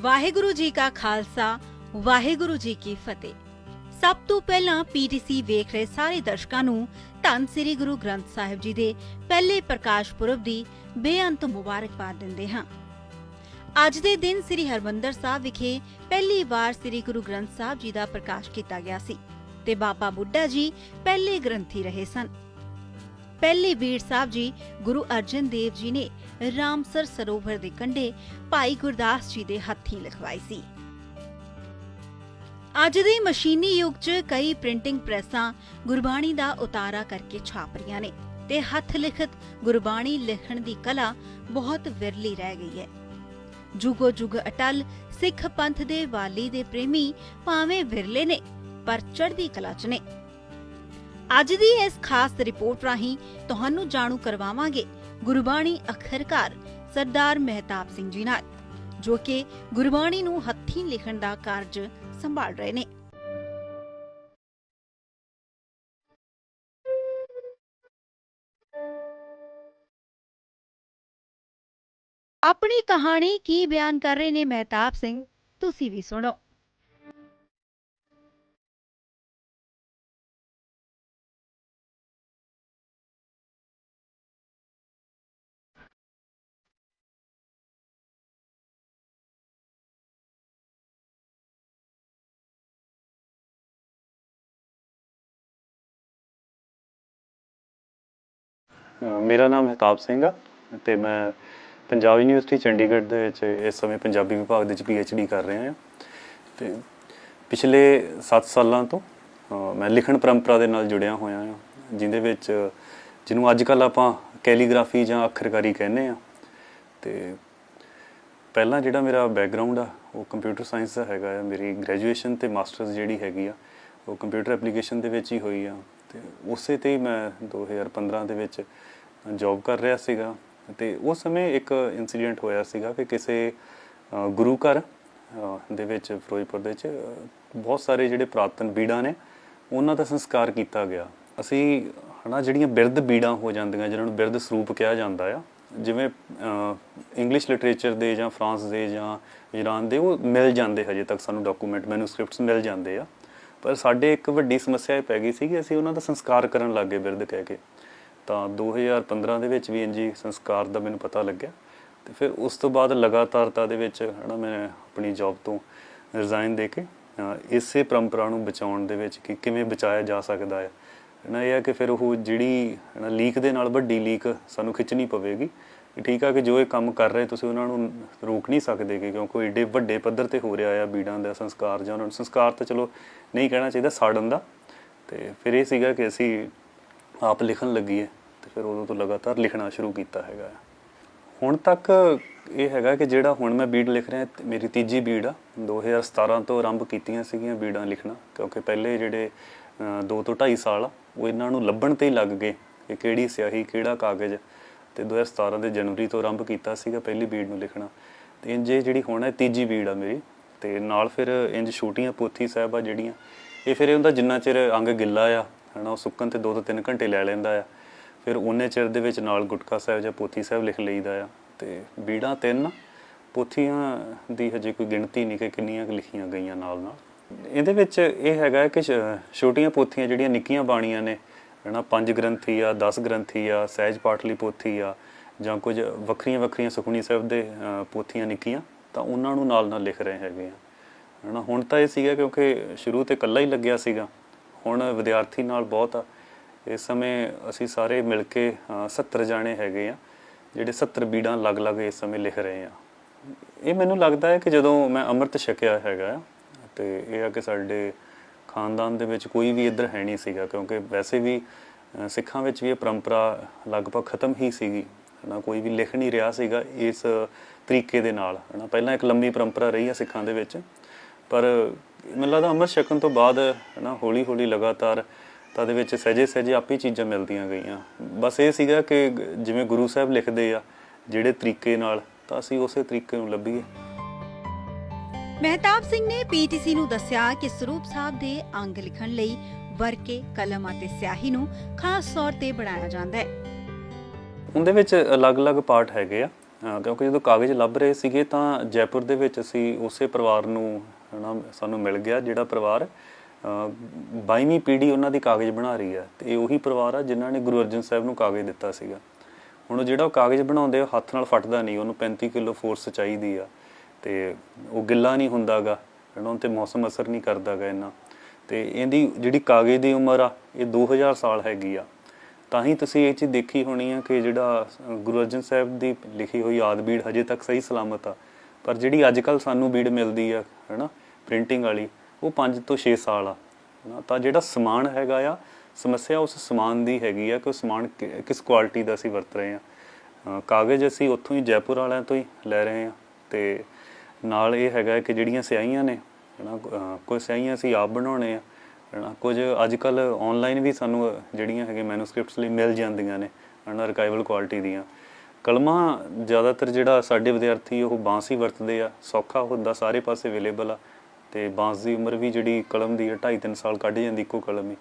ਵਾਹਿਗੁਰੂ ਜੀ ਕਾ ਖਾਲਸਾ, ਵਾਹਿਗੁਰੂ ਜੀ ਕੀ ਫਤਿਹ। ਸਭ ਤੋਂ ਪਹਿਲਾਂ ਪੀਟੀਸੀ ਵੇਖ ਰਹੇ ਸਾਰੇ ਦਰਸ਼ਕਾਂ ਨੂੰ ਧੰਨ ਸ੍ਰੀ ਗੁਰੂ ਗ੍ਰੰਥ ਸਾਹਿਬ ਜੀ ਦੇ ਪਹਿਲੇ ਪ੍ਰਕਾਸ਼ ਪੁਰਬ ਦੀ ਬੇਅੰਤ ਮੁਬਾਰਕਬਾਦ ਦਿੰਦੇ ਹਾਂ। ਅੱਜ ਦੇ ਦਿਨ ਸ੍ਰੀ ਹਰਮੰਦਰ ਸਾਹਿਬ ਵਿਖੇ ਪਹਿਲੀ ਵਾਰ ਸ੍ਰੀ ਗੁਰੂ ਗ੍ਰੰਥ ਸਾਹਿਬ ਜੀ ਦਾ ਪ੍ਰਕਾਸ਼ ਕੀਤਾ ਗਿਆ ਸੀ ਤੇ ਬਾਬਾ ਬੁੱਢਾ ਜੀ ਪਹਿਲੇ ਗ੍ਰੰਥੀ ਰਹੇ ਸਨ। ਪਹਿਲੇ ਵੀਰ ਸਾਹਿਬ ਜੀ ਗੁਰੂ ਅਰਜਨ ਦੇਵ ਜੀ ਨੇ ਰਾਮਸਰ ਸਰੋਵਰ ਦੇ ਕੰਢੇ ਭਾਈ ਗੁਰਦਾਸ ਜੀ ਦੇ ਹੱਥੀਂ ਲਿਖਵਾਈ ਸੀ। ਅੱਜ ਦੇ ਮਸ਼ੀਨੀ ਯੁੱਗ 'ਚ ਕਈ ਪ੍ਰਿੰਟਿੰਗ ਪ੍ਰੈਸਾਂ ਗੁਰਬਾਣੀ ਦਾ ਉਤਾਰਾ ਕਰਕੇ ਛਾਪ ਰਹੀਆਂ ਨੇ ਤੇ ਹੱਥ ਲਿਖਤ ਗੁਰਬਾਣੀ ਲਿਖਣ ਦੀ ਕਲਾ ਬਹੁਤ ਵਿਰਲੀ ਰਹਿ ਗਈ ਹੈ। ਜੁਗੋ ਜੁਗ ਅਟਲ ਸਿੱਖ ਪੰਥ ਦੇ ਵਾਲੀ ਦੇ ਪ੍ਰੇਮੀ ਭਾਵੇਂ ਵਿਰਲੇ ਨੇ, ਪਰ ਚੜ੍ਹਦੀ ਕਲਾ 'ਚ ਨੇ। ਅੱਜ ਦੀ ਇਸ ਖਾਸ ਰਿਪੋਰਟ ਰਾਹੀਂ ਤੁਹਾਨੂੰ ਜਾਣੂ ਕਰਵਾਵਾਂਗੇ ਗੁਰਬਾਣੀ ਅੱਖਰਕਾਰ ਸਰਦਾਰ ਮਹਿਤਾਬ ਸਿੰਘ ਜੀ ਨਾਲ, ਜੋ ਕਿ ਗੁਰਬਾਣੀ ਨੂੰ ਹੱਥੀਂ ਲਿਖਣ ਦਾ ਕਾਰਜ ਸੰਭਾਲ ਰਹੇ ਨੇ। ਆਪਣੀ ਕਹਾਣੀ ਕੀ ਬਿਆਨ ਕਰ ਰਹੇ ਨੇ ਮਹਿਤਾਬ ਸਿੰਘ, ਤੁਸੀਂ ਵੀ ਸੁਣੋ। ਮੇਰਾ ਨਾਮ ਮਹਿਤਾਬ ਸਿੰਘ ਆ ਤੇ ਮੈਂ ਪੰਜਾਬ ਯੂਨੀਵਰਸਿਟੀ ਚੰਡੀਗੜ੍ਹ ਦੇ ਵਿੱਚ ਇਸ ਸਮੇਂ ਪੰਜਾਬੀ ਵਿਭਾਗ ਦੇ ਵਿੱਚ ਡੀ ਕਰ ਰਿਹਾ ਹਾਂ। ਤੇ ਪਿਛਲੇ 7 ਸਾਲਾਂ ਤੋਂ ਮੈਂ ਲਿਖਣ ਪਰੰਪਰਾ ਦੇ ਨਾਲ ਜੁੜਿਆ ਹੋਇਆ ਹਾਂ, ਜਿੰਦੇ ਵਿੱਚ ਜਿਹਨੂੰ ਅੱਜ ਕੱਲ ਆਪਾਂ ਕੈਲੀਗ੍ਰਾਫੀ ਜਾਂ ਅੱਖਰਕਾਰੀ ਕਹਿੰਦੇ ਆ ਤੇ ਪਹਿਲਾਂ ਜਿਹੜਾ ਮੇਰਾ ਬੈਕਗ੍ਰਾਉਂਡ ਆ, ਉਹ ਕੰਪਿਊਟਰ ਸਾਇੰਸ ਦਾ ਹੈਗਾ ਆ। ਮੇਰੀ ਗ੍ਰੈਜੂਏਸ਼ਨ ਤੇ ਮਾਸਟਰਸ ਜਿਹੜੀ ਹੈਗੀ ਆ, ਉਹ ਕੰਪਿਊਟਰ ਐਪਲੀਕੇਸ਼ਨ ਦੇ ਵਿੱਚ ਹੀ ਹੋਈ ਆ। ਤੇ ਉਸੇ ਤੇ ਹੀ ਮੈਂ 2015 ਦੇ ਵਿੱਚ ਜੌਬ ਕਰ ਰਿਹਾ ਸੀਗਾ ਤੇ ਉਸ ਸਮੇਂ ਇੱਕ ਇਨਸੀਡੈਂਟ ਹੋਇਆ ਸੀਗਾ ਕਿ ਕਿਸੇ ਗੁਰੂ ਘਰ ਦੇ ਵਿੱਚ ਫਿਰੋਜ਼ਪੁਰ ਦੇ ਵਿੱਚ ਬਹੁਤ ਸਾਰੇ ਜਿਹੜੇ ਪ੍ਰਾਤਨ ਬੀੜਾਂ ਨੇ, ਉਹਨਾਂ ਦਾ ਸੰਸਕਾਰ ਕੀਤਾ ਗਿਆ। ਅਸੀਂ ਹਨਾ ਜਿਹੜੀਆਂ ਬਿਰਧ ਬੀੜਾਂ ਹੋ ਜਾਂਦੀਆਂ, ਜਿਹਨਾਂ ਨੂੰ ਬਿਰਧ ਸਰੂਪ ਕਿਹਾ ਜਾਂਦਾ ਆ, ਜਿਵੇਂ ਇੰਗਲਿਸ਼ ਲਿਟਰੇਚਰ ਦੇ ਜਾਂ ਫਰਾਂਸ ਦੇ ਜਾਂ ਈਰਾਨ ਦੇ, ਉਹ ਮਿਲ ਜਾਂਦੇ ਹਜੇ ਤੱਕ ਸਾਨੂੰ ਡਾਕੂਮੈਂਟ ਮੈਨੂਸਕ੍ਰਿਪਟਸ ਮਿਲ ਜਾਂਦੇ ਆ। ਪਰ ਸਾਡੇ ਇੱਕ ਵੱਡੀ ਸਮੱਸਿਆ ਇਹ ਪੈ ਗਈ ਸੀ ਕਿ ਅਸੀਂ ਉਹਨਾਂ ਦਾ ਸੰਸਕਾਰ ਕਰਨ ਲੱਗੇ ਬਿਰਧ ਕਹਿ ਕੇ। ਤਾਂ 2015 ਦੇ ਵਿੱਚ ਵੀ ਇੰਜੀ ਸੰਸਕਾਰ ਦਾ ਮੈਨੂੰ ਪਤਾ ਲੱਗਿਆ। ਤੇ ਫਿਰ ਉਸ ਤੋਂ ਬਾਅਦ ਲਗਾਤਾਰਤਾ ਦੇ ਵਿੱਚ ਹਨਾ ਮੈਂ ਆਪਣੀ ਜੌਬ ਤੋਂ ਰਿਜ਼ਾਈਨ ਦੇ ਕੇ ਇਸੇ ਪਰੰਪਰਾ ਨੂੰ ਬਚਾਉਣ ਦੇ ਵਿੱਚ ਕਿ ਕਿਵੇਂ ਬਚਾਇਆ ਜਾ ਸਕਦਾ ਹੈ। ਹਨਾ ਇਹ ਹੈ ਕਿ ਫਿਰ ਉਹ ਜਿਹੜੀ ਹਨਾ ਲੀਕ ਦੇ ਨਾਲ ਵੱਡੀ ਲੀਕ ਸਾਨੂੰ ਖਿੱਚਣੀ ਪਵੇਗੀ। ਠੀਕ ਆ ਕਿ ਜੋ ਇਹ ਕੰਮ ਕਰ ਰਹੇ ਤੁਸੀਂ ਉਹਨਾਂ ਨੂੰ ਰੋਕ ਨਹੀਂ ਸਕਦੇ ਕਿ ਕਿਉਂਕਿ ਉਹ ਏਡੇ ਵੱਡੇ ਪੱਧਰ ਤੇ ਹੋ ਰਿਹਾ ਆ ਬੀੜਾਂ ਦਾ ਸੰਸਕਾਰ ਜਾਂ ਉਹਨਾਂ ਨੂੰ ਸੰਸਕਾਰ ਤਾਂ ਚਲੋ ਨਹੀਂ ਕਹਿਣਾ ਚਾਹੀਦਾ, ਸਾੜਨ ਦਾ। ਤੇ ਫਿਰ ਇਹ ਸੀਗਾ ਕਿ ਅਸੀਂ ਆਪ ਲਿਖਣ ਲੱਗੀਏ। ਤੇ ਫਿਰ ਉਦੋਂ ਤੋਂ ਲਗਾਤਾਰ ਲਿਖਣਾ ਸ਼ੁਰੂ ਕੀਤਾ ਹੈਗਾ ਆ। ਹੁਣ ਤੱਕ ਇਹ ਹੈਗਾ ਕਿ ਜਿਹੜਾ ਹੁਣ ਮੈਂ ਬੀੜ ਲਿਖ ਰਿਹਾ, ਮੇਰੀ ਤੀਜੀ ਬੀੜ ਆ 2017 ਤੋਂ ਆਰੰਭ ਕੀਤੀਆਂ ਸੀਗੀਆਂ ਬੀੜਾਂ ਲਿਖਣਾ, ਕਿਉਂਕਿ ਪਹਿਲੇ ਜਿਹੜੇ 2 ਤੋਂ 2.5 ਸਾਲ ਆ, ਉਹ ਇਹਨਾਂ ਨੂੰ ਲੱਭਣ ਤੇ ਹੀ ਲੱਗ ਗਏ ਕਿ ਕਿਹੜੀ ਸਿਆਹੀ, ਕਿਹੜਾ ਕਾਗਜ਼ ਤੇ 2017 ਦੇ ਜਨਵਰੀ ਤੋਂ ਆਰੰਭ ਕੀਤਾ ਸੀਗਾ ਪਹਿਲੀ ਬੀੜ ਨੂੰ ਲਿਖਣਾ ਤੇ ਇੰਜ ਇਹ ਜਿਹੜੀ ਹੁਣ ਹੈ ਤੀਜੀ ਬੀੜ ਆ ਮੇਰੀ, ਤੇ ਨਾਲ ਫਿਰ ਇੰਜ ਛੋਟੀਆਂ ਪੋਥੀ ਸਾਹਿਬ ਆ ਜਿਹੜੀਆਂ, ਇਹ ਫਿਰ ਇਹਦਾ ਜਿੰਨਾ ਚਿਰ ਅੰਗ ਗਿੱਲਾ ਆ, ਹਨਾ, ਉਹ ਸੁੱਕਣ ਤੇ 2 ਤੋਂ 3 ਘੰਟੇ ਲੈ ਲੈਂਦਾ ਆ ਫਿਰ ਉਹਨੇ ਚਿਰ ਦੇ ਵਿੱਚ ਨਾਲ ਗੁਟਕਾ ਸਾਹਿਬ ਜਾਂ ਪੋਥੀ ਸਾਹਿਬ ਲਿਖ ਲਈਦਾ ਆ ਤੇ ਬੀੜਾਂ ਤਿੰਨ, ਪੋਥੀਆਂ ਦੀ ਹਜੇ ਕੋਈ ਗਿਣਤੀ ਨਹੀਂ ਕਿ ਕਿੰਨੀਆਂ ਕੁ ਲਿਖੀਆਂ ਗਈਆਂ ਨਾਲ ਨਾਲ। ਇਹਦੇ ਵਿੱਚ ਇਹ ਹੈਗਾ ਕਿ ਛੋਟੀਆਂ ਪੋਥੀਆਂ ਜਿਹੜੀਆਂ ਨਿੱਕੀਆਂ ਬਾਣੀਆਂ ਨੇ, ਹਨਾ, ਪੰਜ ਗ੍ਰੰਥੀ ਆ 10 ਗ੍ਰੰਥੀ ਆ, ਸਹਿਜ ਪਾਠਲੀ ਪੋਥੀ ਆ, ਜਾਂ ਕੁਝ ਵੱਖਰੀਆਂ ਵੱਖਰੀਆਂ ਸੁਖਮਨੀ ਸਾਹਿਬ ਦੇ ਪੋਥੀਆਂ ਨਿੱਕੀਆਂ, ਤਾਂ ਉਹਨਾਂ ਨੂੰ ਨਾਲ ਨਾਲ ਲਿਖ ਰਹੇ ਹੈਗੇ ਆ। ਹਨਾ, ਹੁਣ ਤਾਂ ਇਹ ਸੀਗਾ ਕਿਉਂਕਿ ਸ਼ੁਰੂ ਤੇ ਇਕੱਲਾ ਹੀ ਲੱਗਿਆ ਸੀਗਾ, ਹੁਣ ਵਿਦਿਆਰਥੀ ਨਾਲ ਬਹੁਤ ਆ ਇਸ ਸਮੇਂ ਅਸੀਂ ਸਾਰੇ ਮਿਲ ਕੇ ਅ, 70 ਜਾਣੇ ਹੈਗੇ ਆ ਜਿਹੜੇ 70 ਬੀੜਾਂ ਅਲੱਗ-ਅਲੱਗ ਇਸ ਸਮੇਂ ਲਿਖ ਰਹੇ ਆ। ਇਹ ਮੈਨੂੰ ਲੱਗਦਾ ਹੈ ਕਿ ਜਦੋਂ ਮੈਂ ਅੰਮ੍ਰਿਤ ਛਕਿਆ ਹੈਗਾ ਆ, ਤੇ ਇਹ ਆ ਕਿ ਸਾਡੇ ਖਾਨਦਾਨ ਦੇ ਵਿੱਚ ਕੋਈ ਵੀ ਇੱਧਰ ਹੈ ਨਹੀਂ ਸੀਗਾ ਕਿਉਂਕਿ ਵੈਸੇ ਵੀ ਸਿੱਖਾਂ ਵਿੱਚ ਵੀ ਇਹ ਪਰੰਪਰਾ ਲਗਭਗ ਖਤਮ ਹੀ ਸੀਗੀ। ਹਨਾ ਕੋਈ ਵੀ ਲਿਖ ਨਹੀਂ ਰਿਹਾ ਸੀਗਾ ਇਸ ਤਰੀਕੇ ਦੇ ਨਾਲ। ਹਨਾ ਪਹਿਲਾਂ ਇੱਕ ਲੰਮੀ ਪਰੰਪਰਾ ਰਹੀ ਆ ਸਿੱਖਾਂ ਦੇ ਵਿੱਚ ਪਰ ਮੈਨੂੰ ਲੱਗਦਾ ਅੰਮ੍ਰਿਤ ਛਕਣ ਤੋਂ ਬਾਅਦ ਹਨਾ ਹੌਲੀ ਹੌਲੀ ਲਗਾਤਾਰ ਤਾਂ ਦੇ ਵਿੱਚ ਸਹਜੇ ਸਹਜੇ ਆਪੇ ਚੀਜ਼ਾਂ ਮਿਲਦੀਆਂ ਗਈਆਂ। ਬਸ ਇਹ ਸੀਗਾ ਕਿ ਜਿਵੇਂ ਗੁਰੂ ਸਾਹਿਬ ਲਿਖਦੇ ਆ ਜਿਹੜੇ ਤਰੀਕੇ ਨਾਲ ਤਾਂ ਅਸੀਂ ਉਸੇ ਤਰੀਕੇ ਨੂੰ ਲੱਭੀਏ। ਮਹਿਤਾਬ ਸਿੰਘ ਨੇ ਪੀਟੀਸੀ ਨੂੰ ਦੱਸਿਆ ਕਿ ਸਰੂਪ ਸਾਹਿਬ ਦੇ ਅੰਗ ਲਿਖਣ ਲਈ ਵਰਕੇ ਕਲਮ ਅਤੇ ਸਿਆਹੀ ਨੂੰ ਖਾਸ ਤੌਰ ਤੇ ਬਣਾਇਆ ਜਾਂਦਾ ਹੈ। ਉਹਦੇ ਵਿੱਚ ਅਲੱਗ-ਅਲੱਗ ਪਾਰਟ ਹੈਗੇ ਆ। ਕਿਉਂਕਿ ਜਦੋਂ ਕਾਗਜ਼ ਲੱਭ ਰਹੇ ਸੀਗੇ ਤਾਂ ਜੈਪੁਰ ਦੇ ਵਿੱਚ ਅਸੀਂ ਉਸੇ ਪਰਿਵਾਰ ਨੂੰ ਹਨਾ ਸਾਨੂੰ ਮਿਲ ਗਿਆ ਜਿਹੜਾ ਪਰਿਵਾਰ 22ਵੀਂ ਪੀੜ੍ਹੀ ਉਹਨਾਂ ਦੀ ਕਾਗਜ਼ ਬਣਾ ਰਹੀ ਹੈ ਤੇ ਇਹ ਉਹੀ ਪਰਿਵਾਰ ਆ ਜਿਨ੍ਹਾਂ ਨੇ ਗੁਰੂ ਅਰਜਨ ਸਾਹਿਬ ਨੂੰ ਕਾਗਜ਼ ਦਿੱਤਾ ਸੀਗਾ। ਹੁਣ ਉਹ ਜਿਹੜਾ ਉਹ ਕਾਗਜ਼ ਬਣਾਉਂਦੇ ਉਹ ਹੱਥ ਨਾਲ ਫਟਦਾ ਨਹੀਂ, ਉਹਨੂੰ 35 ਕਿਲੋ ਫੋਰਸ ਚਾਹੀਦੀ ਆ ਤੇ ਉਹ ਗਿੱਲਾ ਨਹੀਂ ਹੁੰਦਾਗਾ, ਹਨਾ ਉਹ ਤੇ ਮੌਸਮ ਅਸਰ ਨਹੀਂ ਕਰਦਾਗਾ ਇੰਨਾ। ਤੇ ਇਹਦੀ ਜਿਹੜੀ ਕਾਗਜ਼ ਦੀ ਉਮਰ ਆ, ਇਹ 2000 ਸਾਲ ਹੈਗੀ ਆ। ਤਾਂ ਹੀ ਤੁਸੀਂ ਇਹ ਚੀਜ਼ ਦੇਖੀ ਹੋਣੀ ਆ ਕਿ ਜਿਹੜਾ ਗੁਰੂ ਅਰਜਨ ਸਾਹਿਬ ਦੀ ਲਿਖੀ ਹੋਈ ਆਦ ਬੀੜ ਹਜੇ ਤੱਕ ਸਹੀ ਸਲਾਮਤ ਆ। ਪਰ ਜਿਹੜੀ ਅੱਜ ਕੱਲ ਸਾਨੂੰ ਬੀੜ ਮਿਲਦੀ ਆ, ਹਨਾ ਪ੍ਰਿੰਟਿੰਗ ਵਾਲੀ ਉਹ 5 ਤੋਂ 6 ਸਾਲ ਆ। ਨਾ ਤਾਂ ਜਿਹੜਾ ਸਮਾਨ ਹੈਗਾ ਆ ਸਮੱਸਿਆ ਉਸ ਸਮਾਨ ਦੀ ਹੈਗੀ ਆ ਕਿ ਉਹ ਸਮਾਨ ਕਿਸ ਕੁਆਲਿਟੀ ਦਾ ਅਸੀਂ ਵਰਤ ਰਹੇ ਆ। ਕਾਗਜ਼ ਅਸੀਂ ਉੱਥੋਂ ਹੀ ਜੈਪੁਰ ਵਾਲਿਆਂ ਤੋਂ ਹੀ ਲੈ ਰਹੇ ਆ ਤੇ ਨਾਲ ਇਹ ਹੈਗਾ ਕਿ ਜਿਹੜੀਆਂ ਸਿਆਹੀਆਂ ਨੇ ਹਨਾ ਅ, ਕੋਈ ਸਿਆਹੀਆਂ ਅਸੀਂ ਆਪ ਬਣਾਉਣੇ ਆ ਹਨਾ ਕੁਝ ਅੱਜ ਕੱਲ ਆਨਲਾਈਨ ਵੀ ਸਾਨੂੰ ਜਿਹੜੀਆਂ ਹੈਗੇ ਮੈਨੂਸਕ੍ਰਿਪਟਸ ਲਈ ਮਿਲ ਜਾਂਦੀਆਂ ਨੇ ਹਨਾ ਆਰਕਾਈਵਲ ਕੁਆਲਿਟੀ ਦੀਆਂ। ਕਲਮਾਂ ਜ਼ਿਆਦਾਤਰ ਜਿਹੜਾ ਸਾਡੇ ਵਿਦਿਆਰਥੀ ਉਹ ਬਾਂਸ ਹੀ ਵਰਤਦੇ ਆ ਸੌਖਾ ਹੁੰਦਾ ਸਾਰੇ ਪਾਸੇ ਅਵੇਲੇਬਲ ਆ। ਤੇ ਬਾਂਸ ਦੀ ਉਮਰ ਵੀ ਜਿਹੜੀ ਕਲਮ ਦੀ ਹੈ 2.5 3 ਸਾਲ ਕੱਢ ਜਾਂਦੀ ਇੱਕੋ ਕਲਮ ਹੀ।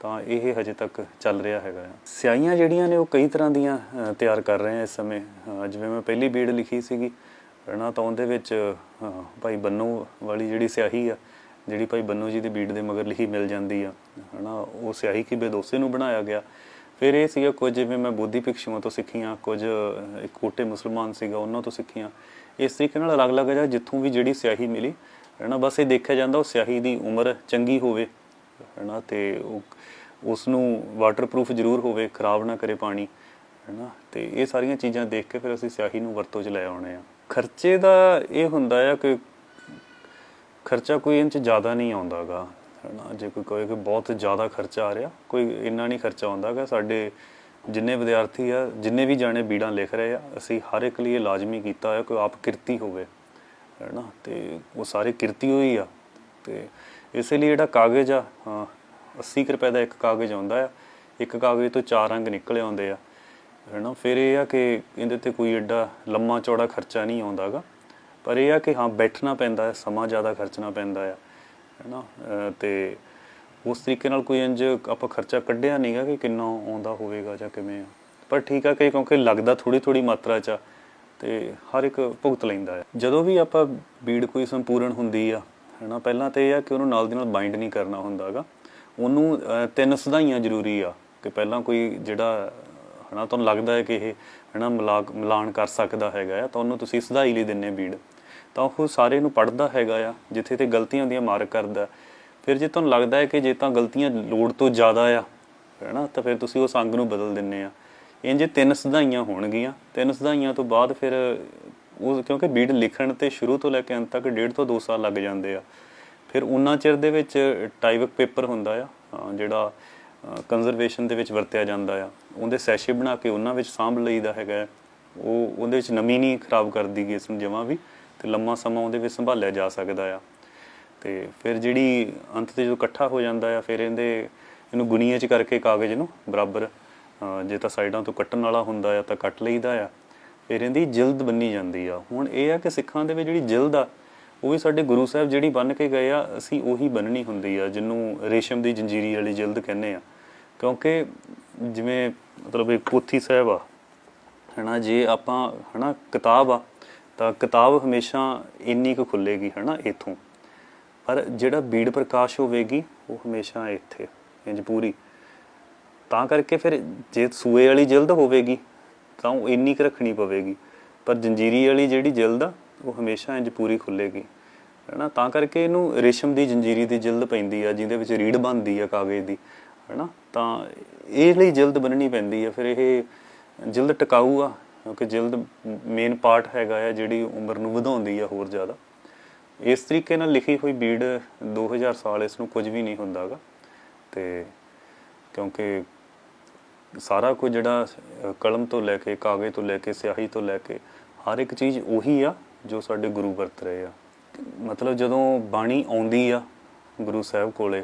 ਤਾਂ ਇਹ ਹਜੇ ਤੱਕ ਚੱਲ ਰਿਹਾ ਹੈਗਾ ਆ। ਸਿਆਹੀਆਂ ਜਿਹੜੀਆਂ ਨੇ ਉਹ ਕਈ ਤਰ੍ਹਾਂ ਦੀਆਂ ਤਿਆਰ ਕਰ ਰਹੇ ਆ ਇਸ ਸਮੇਂ। ਜਿਵੇਂ ਮੈਂ ਪਹਿਲੀ ਬੀੜ ਲਿਖੀ ਸੀਗੀ ਹਨਾ ਤਾਂ ਉਹਦੇ ਵਿੱਚ ਭਾਈ ਬੰਨੂ ਵਾਲੀ ਜਿਹੜੀ ਸਿਆਹੀ ਆ, ਜਿਹੜੀ ਭਾਈ ਬੰਨੂ ਜੀ ਦੀ ਬੀੜ ਦੇ ਮਗਰ ਲਿਖੀ ਮਿਲ ਜਾਂਦੀ ਆ, ਹਨਾ, ਉਹ ਸਿਆਹੀ ਕੀ ਬੇਦੋਸੇ ਨੂੰ ਬਣਾਇਆ ਗਿਆ। ਫਿਰ ਇਹ ਸੀਗਾ ਕੁਝ ਜਿਵੇਂ ਮੈਂ ਬੋਧੀ ਭਿਕਸ਼ੂਆਂ ਤੋਂ ਸਿੱਖੀਆਂ, ਕੁਝ ਇੱਕ ਕੋਟੇ ਮੁਸਲਮਾਨ ਸੀਗਾ, ਉਹਨਾਂ ਤੋਂ ਸਿੱਖੀਆਂ। ਇਸ ਤਰੀਕੇ ਨਾਲ ਅਲੱਗ-ਅਲੱਗ ਜਗ੍ਹਾ ਜਿੱਥੋਂ ਵੀ ਜਿਹੜੀ ਸਿਆਹੀ ਮਿਲੀ ਹਨਾ ਬਸ ਇਹ ਦੇਖਿਆ ਜਾਂਦਾ ਉਹ ਸਿਆਹੀ ਦੀ ਉਮਰ ਚੰਗੀ ਹੋਵੇ ਹਨਾ ਤੇ ਉਹ ਉਸ ਨੂੰ ਵਾਟਰਪ੍ਰੂਫ ਜ਼ਰੂਰ ਹੋਵੇ, ਖਰਾਬ ਨਾ ਕਰੇ ਪਾਣੀ ਹਨਾ ਤੇ ਇਹ ਸਾਰੀਆਂ ਚੀਜ਼ਾਂ ਦੇਖ ਕੇ ਫਿਰ ਅਸੀਂ ਸਿਆਹੀ ਨੂੰ ਵਰਤੋਂ 'ਚ ਲੈ ਆਉਣੇ ਆ। ਖਰਚੇ ਦਾ ਇਹ ਹੁੰਦਾ ਆ ਕਿ ਖਰਚਾ ਕੋਈ ਇੰਚ ਜ਼ਿਆਦਾ ਨਹੀਂ ਆਉਂਦਾਗਾ ਹਨਾ ਜੇ ਕੋਈ ਕਹੇ ਕਿ ਬਹੁਤ ਜ਼ਿਆਦਾ ਖਰਚਾ ਆ ਰਿਹਾ, ਕੋਈ ਇੰਨਾ ਨਹੀਂ ਖਰਚਾ ਆਉਂਦਾਗਾ। ਸਾਡੇ ਜਿੰਨੇ ਵਿਦਿਆਰਥੀ ਆ, ਜਿੰਨੇ ਵੀ ਜਾਣੇ ਬੀੜਾਂ ਲਿਖ ਰਹੇ ਆ, ਅਸੀਂ ਹਰ ਇੱਕ ਲਈ ਇਹ ਲਾਜ਼ਮੀ ਕੀਤਾ ਹੋਇਆ ਕੋਈ ਆਪ ਕਿਰਤੀ ਹੋਵੇ। ਹੈ ਨਾ ਤੇ ਉਹ ਸਾਰੇ ਕਿਰਤੀ ਹੋਈ ਆ। ਤੇ ਇਸੇ ਲਈ ਜਿਹੜਾ ਕਾਗਜ਼ ਆ ਹਾਂ, 80 ਕੁ ਰੁਪਏ ਦਾ ਇੱਕ ਕਾਗਜ਼ ਆਉਂਦਾ ਆ। ਇੱਕ ਕਾਗਜ਼ ਤੋਂ ਚਾਰ ਅੰਗ ਨਿਕਲੇ ਆਉਂਦੇ ਆ ਹੈਨਾ? ਫਿਰ ਇਹ ਆ ਕਿ ਇਹਦੇ ਤੇ ਕੋਈ ਐਡਾ ਲੰਮਾ ਚੌੜਾ ਖਰਚਾ ਨਹੀਂ ਆਉਂਦਾਗਾ। ਪਰ ਇਹ ਆ ਕਿ ਹਾਂ ਬੈਠਣਾ ਪੈਂਦਾ ਹੈ ਸਮਾਂ ਜ਼ਿਆਦਾ ਖਰਚਣਾ ਪੈਂਦਾ ਆ ਹੈਨਾ? ਅਹ ਤੇ ਉਸ ਤਰੀਕੇ ਨਾਲ ਕੋਈ ਇੰਜ ਆਪਾਂ ਖਰਚਾ ਕੱਢਿਆ ਨਹੀਂਗਾ ਕਿ ਕਿੰਨਾ ਆਉਂਦਾ ਹੋਵੇਗਾ ਜਾਂ ਕਿਵੇਂ ਆ। ਪਰ ਠੀਕ ਆ ਕਿ ਕਿਉਂਕਿ ਲੱਗਦਾ ਥੋੜੀ ਥੋੜੀ ਮਾਤਰਾ ਚ ਆ ਤੇ ਹਰ ਇੱਕ ਭੁਗਤ ਲੈਂਦਾ ਹੈ। ਜਦੋਂ ਵੀ ਆਪਾਂ ਬੀੜ ਕੋਈ ਸੰਪੂਰਨ ਹੁੰਦੀ ਆ, ਹੈਨਾ, ਪਹਿਲਾਂ ਤੇ ਇਹ ਆ ਕਿ ਉਹਨੂੰ ਨਾਲ ਦੀ ਨਾਲ ਬਾਈਂਡ ਨਹੀਂ ਕਰਨਾ ਹੁੰਦਾਗਾ। ਉਹਨੂੰ ਤਿੰਨ ਸਦਾਈਆਂ ਜ਼ਰੂਰੀ ਆ ਕਿ ਪਹਿਲਾਂ ਕੋਈ ਜਿਹੜਾ, ਹਨਾ, ਤੁਹਾਨੂੰ ਲੱਗਦਾ ਹੈ ਕਿ ਇਹ, ਹਨਾ, ਮਿਲਾਕ, ਮਿਲਾਨ ਕਰ ਸਕਦਾ ਹੈਗਾ ਆ, ਤਾਂ ਉਹਨੂੰ ਤੁਸੀਂ ਸਦਾਈ ਲਈ ਦਿੰਨੇ ਬੀੜ। ਤਾਂ ਉਹ ਸਾਰੇ ਨੂੰ ਪੜਦਾ ਹੈਗਾ ਆ, ਜਿੱਥੇ ਤੇ ਗਲਤੀਆਂ ਹੁੰਦੀਆਂ ਮਾਰਕ ਕਰਦਾ। ਫਿਰ ਜੇ ਤੁਹਾਨੂੰ ਲੱਗਦਾ ਹੈ ਕਿ ਜੇ ਤਾਂ ਗਲਤੀਆਂ ਲੋੜ ਤੋਂ ਜ਼ਿਆਦਾ ਆ, ਹੈਨਾ, ਤਾਂ ਫਿਰ ਤੁਸੀਂ ਉਸ ਅੰਗ ਨੂੰ ਬਦਲ ਦਿੰਨੇ ਆ। ਇੰਜ ਤਿੰਨ ਸਦਾਈਆਂ ਹੋਣਗੀਆਂ। ਤਿੰਨ ਸਦਾਈਆਂ ਤੋਂ ਬਾਅਦ ਫਿਰ ਉਹ ਕਿਉਂਕਿ ਬੀਟ ਲਿਖਣ ਤੇ ਸ਼ੁਰੂ ਤੋਂ ਲੈ ਕੇ ਅੰਤ ਤੱਕ ਡੇਢ ਤੋਂ 2 ਸਾਲ ਲੱਗ ਜਾਂਦੇ ਆ। ਫਿਰ ਉਹਨਾਂ ਚਿਰ ਦੇ ਵਿੱਚ ਟਾਈਵਕ ਪੇਪਰ ਹੁੰਦਾ ਆ ਜਿਹੜਾ ਕੰਜ਼ਰਵੇਸ਼ਨ ਦੇ ਵਿੱਚ ਵਰਤਿਆ ਜਾਂਦਾ ਆ। ਉਹਦੇ ਸੈਸ਼ੇ ਬਣਾ ਕੇ ਉਹਨਾਂ ਵਿੱਚ ਸਾਂਭ ਲਈਦਾ ਹੈਗਾ ਹੈ। ਉਹ, ਉਹਦੇ ਵਿੱਚ ਨਮੀ ਨਹੀਂ ਖਰਾਬ ਕਰਦੀ ਗਈ ਇਸ ਨੂੰ ਜਮਾਂ ਵੀ ਤੇ ਲੰਮਾ ਸਮਾਂ ਉਹਦੇ ਵਿੱਚ ਸੰਭਾਲਿਆ ਜਾ ਸਕਦਾ ਆ। ਤੇ ਫਿਰ ਜਿਹੜੀ ਅੰਤ ਤੇ ਜਦੋਂ ਇਕੱਠਾ ਹੋ ਜਾਂਦਾ ਆ, ਫਿਰ ਇਹਦੇ, ਇਹਨੂੰ ਗੁਣੀਏ ਚ ਕਰਕੇ ਕਾਗਜ਼ ਨੂੰ ਬਰਾਬਰ ਜੇ ਤਾਂ ਸਾਈਡਾਂ ਤੋਂ ਕੱਟਣ ਵਾਲਾ ਹੁੰਦਾ ਆ ਤਾਂ ਕੱਟ ਲਈਦਾ ਆ। ਫਿਰ ਇਹਦੀ ਜਿਲਦ ਬੰਨੀ ਜਾਂਦੀ ਆ। ਹੁਣ ਇਹ ਆ ਕਿ ਸਿੱਖਾਂ ਦੇ ਵਿੱਚ ਜਿਹੜੀ ਜਿਲਦ ਆ, ਉਹ ਵੀ ਸਾਡੇ ਗੁਰੂ ਸਾਹਿਬ ਜਿਹੜੀ ਬੰਨ ਕੇ ਗਏ ਆ, ਅਸੀਂ ਉਹੀ ਬੰਨਣੀ ਹੁੰਦੀ ਆ, ਜਿਹਨੂੰ ਰੇਸ਼ਮ ਦੀ ਜੰਜੀਰੀ ਵਾਲੀ ਜਿਲਦ ਕਹਿੰਦੇ ਆ। ਕਿਉਂਕਿ ਜਿਵੇਂ ਮਤਲਬ ਇੱਕ ਪੋਥੀ ਸਾਹਿਬ ਆ, ਹਨਾ, ਜੇ ਆਪਾਂ, ਹਨਾ, ਕਿਤਾਬ ਆ, ਤਾਂ ਕਿਤਾਬ ਹਮੇਸ਼ਾ ਇੰਨੀ ਕੁ ਖੁੱਲੇਗੀ ਹਨਾ, ਇਥੋਂ। ਪਰ ਜਿਹੜਾ ਬੀੜ ਪ੍ਰਕਾਸ਼ ਹੋਵੇਗੀ, ਉਹ ਹਮੇਸ਼ਾ ਇੱਥੇ ਇੰਜ ਪੂਰੀ। ਤਾਂ ਕਰਕੇ ਫਿਰ ਜੇ ਸੂਏ ਵਾਲੀ ਜਿਲਦ ਹੋਵੇਗੀ, ਤਾਂ ਉਹ ਇੰਨੀ ਕੁ ਰੱਖਣੀ ਪਵੇਗੀ। ਪਰ ਜੰਜੀਰੀ ਵਾਲੀ ਜਿਹੜੀ ਜਿਲਦ ਆ, ਉਹ ਹਮੇਸ਼ਾ ਇੰਜ ਪੂਰੀ ਖੁੱਲੇਗੀ। ਹੈਨਾ, ਤਾਂ ਕਰਕੇ ਇਹਨੂੰ ਰੇਸ਼ਮ ਦੀ ਜੰਜੀਰੀ ਦੀ ਜਿਲਦ ਪੈਂਦੀ ਆ, ਜਿਹਦੇ ਵਿੱਚ ਰੀੜ ਬਣਦੀ ਆ ਕਾਗਜ਼ ਦੀ। ਹੈਨਾ, ਤਾਂ ਇਹ ਲਈ ਜਿਲਦ ਬਣਨੀ ਪੈਂਦੀ ਆ, ਫਿਰ ਇਹ ਜਿਲਦ ਟਿਕਾਊ ਆ, ਕਿਉਂਕਿ ਜਿਲਦ ਮੇਨ ਪਾਰਟ ਹੈਗਾ ਆ, ਜਿਹੜੀ ਉਮਰ ਨੂੰ ਵਧਾਉਂਦੀ ਆ ਹੋਰ ਜ਼ਿਆਦਾ। ਇਸ ਤਰੀਕੇ ਨਾਲ ਲਿਖੀ ਹੋਈ ਬੀੜ 2000 ਸਾਲ ਇਸ ਨੂੰ ਕੁਝ ਵੀ ਨਹੀਂ ਹੁੰਦਾਗਾ। ਤੇ ਕਿਉਂਕਿ ਸਾਰਾ ਕੁਝ ਜਿਹੜਾ ਕਲਮ ਤੋਂ ਲੈ ਕੇ, ਕਾਗਜ਼ ਤੋਂ ਲੈ ਕੇ, ਸਿਆਹੀ ਤੋਂ ਲੈ ਕੇ, ਹਰ ਇੱਕ ਚੀਜ਼ ਉਹੀ ਆ ਜੋ ਸਾਡੇ ਗੁਰੂ ਵਰਤ ਰਹੇ ਆ। ਮਤਲਬ ਜਦੋਂ ਬਾਣੀ ਆਉਂਦੀ ਆ ਗੁਰੂ ਸਾਹਿਬ ਕੋਲੇ,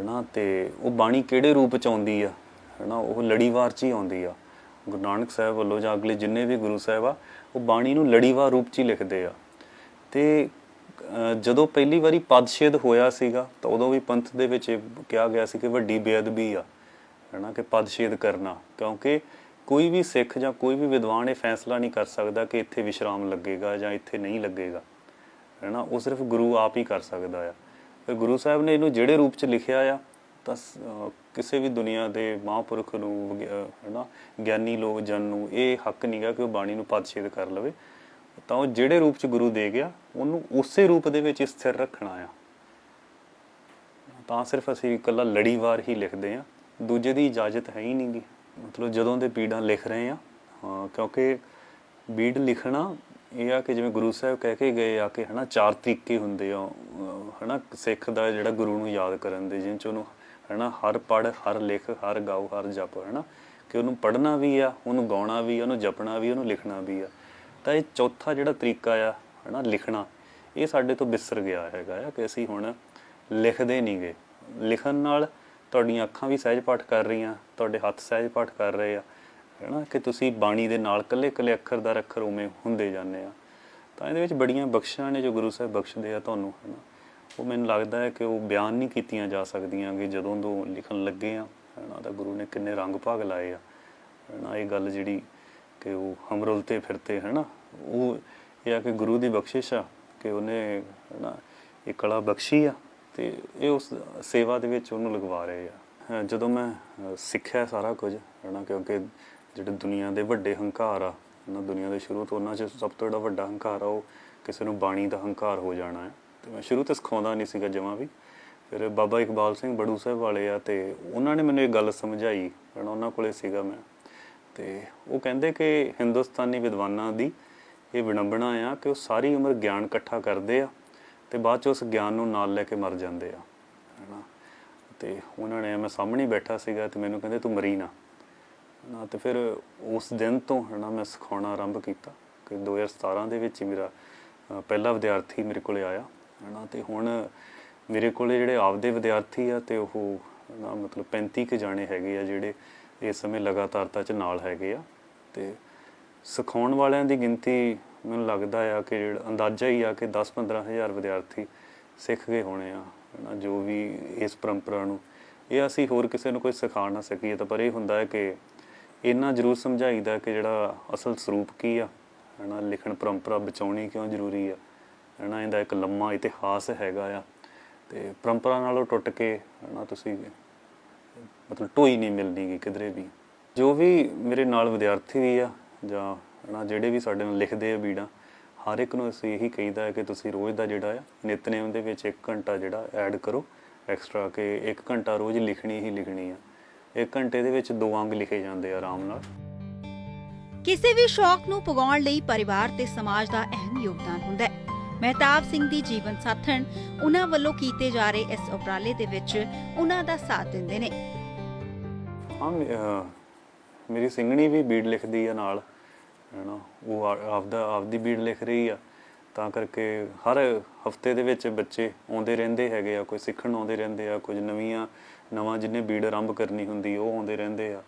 ਹਨਾ, ਤੇ ਉਹ ਬਾਣੀ ਕਿਹੜੇ ਰੂਪ ਚ ਆਉਂਦੀ ਆ? ਹਨਾ, ਉਹ ਲੜੀਵਾਰ ਚ ਹੀ ਆਉਂਦੀ ਆ। ਗੁਰੂ ਨਾਨਕ ਸਾਹਿਬ ਵੱਲੋਂ ਜਾਂ ਅਗਲੇ ਜਿੰਨੇ ਵੀ ਗੁਰੂ ਸਾਹਿਬ ਆ, ਉਹ ਬਾਣੀ ਨੂੰ ਲੜੀਵਾਰ ਰੂਪ ਚ ਹੀ ਲਿਖਦੇ ਆ। ਤੇ ਜਦੋਂ ਪਹਿਲੀ ਵਾਰੀ ਪਦਛੇਦ ਹੋਇਆ ਸੀਗਾ, ਤਾਂ ਉਦੋਂ ਵੀ ਪੰਥ ਦੇ ਵਿੱਚ ਇਹ ਕਿਹਾ ਗਿਆ ਸੀ ਕਿ ਵੱਡੀ ਬੇਅਦਬੀ ਆ। ਹੈਨਾ ਕਿ ਪਦਛੇਦ ਕਰਨਾ, ਕਿਉਂਕਿ ਕੋਈ ਵੀ ਸਿੱਖ ਜਾਂ ਕੋਈ ਵੀ ਵਿਦਵਾਨ ਇਹ ਫੈਸਲਾ ਨਹੀਂ ਕਰ ਸਕਦਾ ਕਿ ਇੱਥੇ ਵਿਸ਼ਰਾਮ ਲੱਗੇਗਾ ਜਾਂ ਇੱਥੇ ਨਹੀਂ ਲੱਗੇਗਾ। ਹੈਨਾ, ਉਹ ਸਿਰਫ ਗੁਰੂ ਆਪ ਹੀ ਕਰ ਸਕਦਾ ਆ। ਫਿਰ ਗੁਰੂ ਸਾਹਿਬ ਨੇ ਇਹਨੂੰ ਜਿਹੜੇ ਰੂਪ ਚ ਲਿਖਿਆ ਆ, ਤਾਂ ਕਿਸੇ ਵੀ ਦੁਨੀਆ ਦੇ ਮਹਾਂਪੁਰਖ ਨੂੰ, ਵਗ- ਅਹ, ਹੈਨਾ, ਗਿਆਨੀ ਲੋਕ, ਜਨ ਨੂੰ ਇਹ ਹੱਕ ਨਹੀਂਗਾ ਕਿ ਉਹ ਬਾਣੀ ਨੂੰ ਪਦਛੇਦ ਕਰ ਲਵੇ। ਤਾਂ ਉਹ ਜਿਹੜੇ ਰੂਪ ਚ ਗੁਰੂ ਦੇ ਗਿਆ, ਉਹਨੂੰ ਉਸੇ ਰੂਪ ਦੇ ਵਿੱਚ ਸਥਿਰ ਰੱਖਣਾ ਆ। ਤਾਂ ਸਿਰਫ ਅਸੀਂ ਇਕੱਲਾ ਲੜੀਵਾਰ ਹੀ ਲਿਖਦੇ ਆ। ਦੂਜੇ ਦੀ ਇਜਾਜ਼ਤ ਹੈ ਹੀ ਨਹੀਂਗੀ ਮਤਲਬ ਜਦੋਂ ਦੇ ਬੀੜਾਂ ਲਿਖ ਰਹੇ ਆ, ਹਾਂ, ਕਿਉਂਕਿ ਬੀੜ ਲਿਖਣਾ ਇਹ ਆ ਕਿ ਜਿਵੇਂ ਗੁਰੂ ਸਾਹਿਬ ਕਹਿ ਕੇ ਗਏ ਆ ਕਿ ਹਨਾ, ਚਾਰ ਤਰੀਕੇ ਹੁੰਦੇ ਆ, ਅਹ, ਹਨਾ, ਸਿੱਖ ਦਾ ਜਿਹੜਾ ਗੁਰੂ ਨੂੰ ਯਾਦ ਕਰਨ ਦੇ ਜਿਨ ਚ ਉਹਨੂੰ ਹਨਾ, ਹਰ ਪੜ ਹਰ ਲਿਖ, ਹਰ ਗਾਓ, ਹਰ ਜਪ, ਹਨਾ, ਕਿ ਉਹਨੂੰ ਪੜਨਾ ਵੀ ਆ, ਉਹਨੂੰ ਗਾਉਣਾ ਵੀ ਆ, ਉਹਨੂੰ ਜਪਣਾ ਵੀ ਉਹਨੂੰ ਲਿਖਣਾ ਵੀ ਆ। ਤਾਂ ਇਹ ਚੌਥਾ ਜਿਹੜਾ ਤਰੀਕਾ ਆ, ਹਨਾ, ਲਿਖਣਾ, ਇਹ ਸਾਡੇ ਤੋਂ ਬਿਸਰ ਗਿਆ ਹੈਗਾ ਆ ਕਿ ਅਸੀਂ ਹੁਣ ਲਿਖਦੇ ਨਹੀਂਗੇ ਲਿਖਣ ਨਾਲ ਤੁਹਾਡੀਆਂ ਅੱਖਾਂ ਵੀ ਸਹਿਜ ਪਾਠ ਕਰ ਰਹੀਆਂ, ਤੁਹਾਡੇ ਹੱਥ ਸਹਿਜ ਪਾਠ ਕਰ ਰਹੇ ਆ। ਹੈਨਾ ਕਿ ਤੁਸੀਂ ਬਾਣੀ ਦੇ ਨਾਲ ਕੱਲੇ ਕੱਲੇ ਅੱਖਰ ਦਾ ਅੱਖਰ ਉਵੇਂ ਹੁੰਦੇ ਜਾਂਦੇ ਆ। ਤਾਂ ਇਹਦੇ ਵਿੱਚ ਬੜੀਆਂ ਬਖਸ਼ਾਂ ਨੇ ਜੋ ਗੁਰੂ ਸਾਹਿਬ ਬਖਸ਼ਦੇ ਆ ਤੁਹਾਨੂੰ ਹੈਨਾ ਉਹ ਮੈਨੂੰ ਲੱਗਦਾ ਹੈ ਕਿ ਉਹ ਬਿਆਨ ਨਹੀਂ ਕੀਤੀਆਂ ਜਾ ਸਕਦੀਆਂ ਕਿ ਜਦੋਂ ਤੋਂ ਲਿਖਣ ਲੱਗੇ ਆ ਹੈਨਾ ਤਾਂ ਗੁਰੂ ਨੇ ਕਿੰਨੇ ਰੰਗ ਭਾਗ ਲਾਏ ਆ। ਹੈਨਾ ਇਹ ਗੱਲ ਜਿਹੜੀ ਕਿ ਉਹ ਹਮਰੁਲਤੇ ਫਿਰਤੇ ਹੈਨਾ ਉਹ ਇਹ ਆ ਕਿ ਗੁਰੂ ਦੀ ਬਖਸ਼ਿਸ਼ ਆ ਕਿ ਉਹਨੇ ਹੈਨਾ ਇਹ ਕਲਾ ਬਖਸ਼ੀ ਆ। ਤੇ ਇਹ ਉਸ ਸੇਵਾ ਦੇ ਵਿੱਚ ਉਹਨੂੰ ਲਗਵਾ ਰਹੇ ਆ। ਜਦੋਂ ਮੈਂ ਸਿੱਖਿਆ ਸਾਰਾ ਕੁਝ, ਹੈਨਾ, ਕਿਉਂਕਿ ਜਿਹੜੇ ਦੁਨੀਆ ਦੇ ਵੱਡੇ ਹੰਕਾਰ ਆ ਨਾ ਦੁਨੀਆ ਦੇ ਸ਼ੁਰੂ ਤੋਂ ਉਹਨਾਂ 'ਚ ਸਭ ਤੋਂ ਜਿਹੜਾ ਵੱਡਾ ਹੰਕਾਰ ਆ, ਉਹ ਕਿਸੇ ਨੂੰ ਬਾਣੀ ਦਾ ਹੰਕਾਰ ਹੋ ਜਾਣਾ ਹੈ। ਤੇ ਮੈਂ ਸ਼ੁਰੂ ਤੋਂ ਸਿਖਾਉਂਦਾ ਨਹੀਂ ਸੀਗਾ ਜਮਾਂ ਵੀ। ਫਿਰ ਬਾਬਾ ਇਕਬਾਲ ਸਿੰਘ ਬੜੂ ਸਾਹਿਬ ਵਾਲੇ ਆ ਤੇ ਉਹਨਾਂ ਨੇ ਮੈਨੂੰ ਇਹ ਗੱਲ ਸਮਝਾਈ, ਹੈਨਾ, ਉਹਨਾਂ ਕੋਲੇ ਸੀਗਾ ਮੈਂ। ਤੇ ਉਹ ਕਹਿੰਦੇ ਕਿ ਹਿੰਦੁਸਤਾਨੀ ਵਿਦਵਾਨਾਂ ਦੀ ਇਹ ਵਿਡੰਬਣਾ ਆ ਕਿ ਉਹ ਸਾਰੀ ਉਮਰ ਗਿਆਨ ਇਕੱਠਾ ਕਰਦੇ ਆ ਤੇ ਬਾਅਦ ਚ ਉਸ ਗਿਆਨ ਨੂੰ ਨਾਲ ਲੈ ਕੇ ਮਰ ਜਾਂਦੇ ਆ, ਹੈਨਾ? ਤੇ ਉਹਨਾਂ ਨੇ ਮੈਂ ਸਾਹਮਣੇ ਬੈਠਾ ਸੀਗਾ ਤੇ ਮੈਨੂੰ ਕਹਿੰਦੇ, ਤੂੰ ਮਰੀ ਨਾ। ਨਾ ਤੇ ਫਿਰ ਉਸ ਦਿਨ ਤੋਂ, ਹਨਾ, ਮੈਂ ਸਿਖਾਉਣਾ ਆਰੰਭ ਕੀਤਾ ਕਿ 2017 ਦੇ ਵਿੱਚ ਮੇਰਾ ਪਹਿਲਾ ਵਿਦਿਆਰਥੀ ਮੇਰੇ ਕੋਲੇ ਆਇਆ, ਹਨਾ? ਤੇ ਹੁਣ ਮੇਰੇ ਕੋਲੇ ਜਿਹੜੇ ਆਪਦੇ ਵਿਦਿਆਰਥੀ ਆ ਤੇ ਉਹ ਨਾ ਮਤਲਬ 35 ਕੁ ਜਾਣੇ ਹੈਗੇ ਆ ਜਿਹੜੇ ਇਸ ਸਮੇਂ ਲਗਾਤਾਰਤਾ ਚ ਨਾਲ ਹੈਗੇ ਆ। ਤੇ ਸਿਖਾਉਣ ਵਾਲਿਆਂ ਦੀ ਗਿਣਤੀ ਮੈਨੂੰ ਲੱਗਦਾ ਆ ਕਿ ਜਿਹੜਾ ਅੰਦਾਜ਼ਾ ਹੀ ਆ ਕਿ 10-15 ਹਜ਼ਾਰ ਵਿਦਿਆਰਥੀ ਸਿੱਖ ਗਏ ਹੋਣੇ ਆ, ਹਨਾ, ਜੋ ਵੀ ਇਸ ਪਰੰਪਰਾ ਨੂੰ। ਇਹ ਅਸੀਂ ਹੋਰ ਕਿਸੇ ਨੂੰ ਕੋਈ ਸਿਖਾ ਨਾ ਸਕੀਏ ਤਾਂ, ਪਰ ਇਹ ਹੁੰਦਾ ਹੈ ਕਿ ਇੰਨਾ ਜ਼ਰੂਰ ਸਮਝਾਈਦਾ ਕਿ ਜਿਹੜਾ ਅਸਲ ਸਰੂਪ ਕੀ ਆ, ਹਨਾ, ਲਿਖਣ ਪਰੰਪਰਾ ਬਚਾਉਣੀ ਕਿਉਂ ਜ਼ਰੂਰੀ ਆ, ਹਨਾ, ਇਹਦਾ ਇੱਕ ਲੰਮਾ ਇਤਿਹਾਸ ਹੈਗਾ ਆ। ਤੇ ਪਰੰਪਰਾ ਨਾਲੋਂ ਟੁੱਟ ਕੇ, ਹਨਾ, ਤੁਸੀਂ ਮਤਲਬ ਢੋਈ ਨਹੀਂ ਮਿਲਦੀ ਗੀ ਕਿਧਰੇ ਵੀ। ਜੋ ਵੀ ਮੇਰੇ ਨਾਲ ਵਿਦਿਆਰਥੀ ਵੀ ਆ ਜਾਂ ਹਨਾ ਜਿਹੜੇ ਵੀ ਸਾਡੇ ਨਾਲ ਲਿਖਦੇ ਆ ਬੀੜਾਂ ਹਰ ਇੱਕ ਨੂੰ ਅਸੀਂ ਇਹੀ ਕਹੀਦਾ ਹੈ ਕਿ ਤੁਸੀਂ ਰੋਜ਼ ਦਾ ਜਿਹੜਾ ਆ ਨਿਤਨੇਮ ਦੇ ਵਿੱਚ 1 ਘੰਟਾ ਜਿਹੜਾ ਐਡ ਕਰੋ ਐਕਸਟਰਾ ਕਿ 1 ਘੰਟਾ ਰੋਜ਼ ਲਿਖਣੀ ਹੀ ਲਿਖਣੀ ਆ। 1 ਘੰਟੇ ਦੇ ਵਿੱਚ ਦੋ ਅੰਗ ਲਿਖੇ ਜਾਂਦੇ ਆ ਆਰਾਮ ਨਾਲ। ਕਿਸੇ ਵੀ ਸ਼ੌਕ ਨੂੰ ਪੁਗਾਉਣ ਲਈ ਪਰਿਵਾਰ ਤੇ ਸਮਾਜ ਦਾ ਅਹਿਮ ਯੋਗਦਾਨ ਹੁੰਦਾ ਹੈ। ਮਹਿਤਾਬ ਸਿੰਘ ਦੀ ਜੀਵਨ ਸਾਥਣ ਉਹਨਾਂ ਵੱਲੋਂ ਕੀਤੇ ਜਾ ਰਹੇ ਇਸ ਉਪਰਾਲੇ ਦੇ ਵਿੱਚ ਉਹਨਾਂ ਦਾ ਸਾਥ ਦਿੰਦੇ ਨੇ। ਹਾਂ ਮੇਰੀ ਸਿੰਘਣੀ ਵੀ ਬੀੜ ਲਿਖਦੀ ਆ ਨਾਲ। ਹੈਨਾ, ਉਹ ਆ- ਆਪਦਾ ਆਪਦੀ ਬੀੜ ਲਿਖ ਰਹੀ ਆ। ਤਾਂ ਕਰਕੇ ਹਰ ਹਫ਼ਤੇ ਦੇ ਵਿੱਚ ਬੱਚੇ ਆਉਂਦੇ ਰਹਿੰਦੇ ਹੈਗੇ ਆ, ਕੋਈ ਸਿੱਖਣ ਆਉਂਦੇ ਰਹਿੰਦੇ ਆ, ਕੁਝ ਨਵੀਆਂ ਨਵਾਂ ਜਿਹਨੇ ਬੀੜ ਆਰੰਭ ਕਰਨੀ ਹੁੰਦੀ, ਉਹ ਆਉਂਦੇ ਰਹਿੰਦੇ ਆ।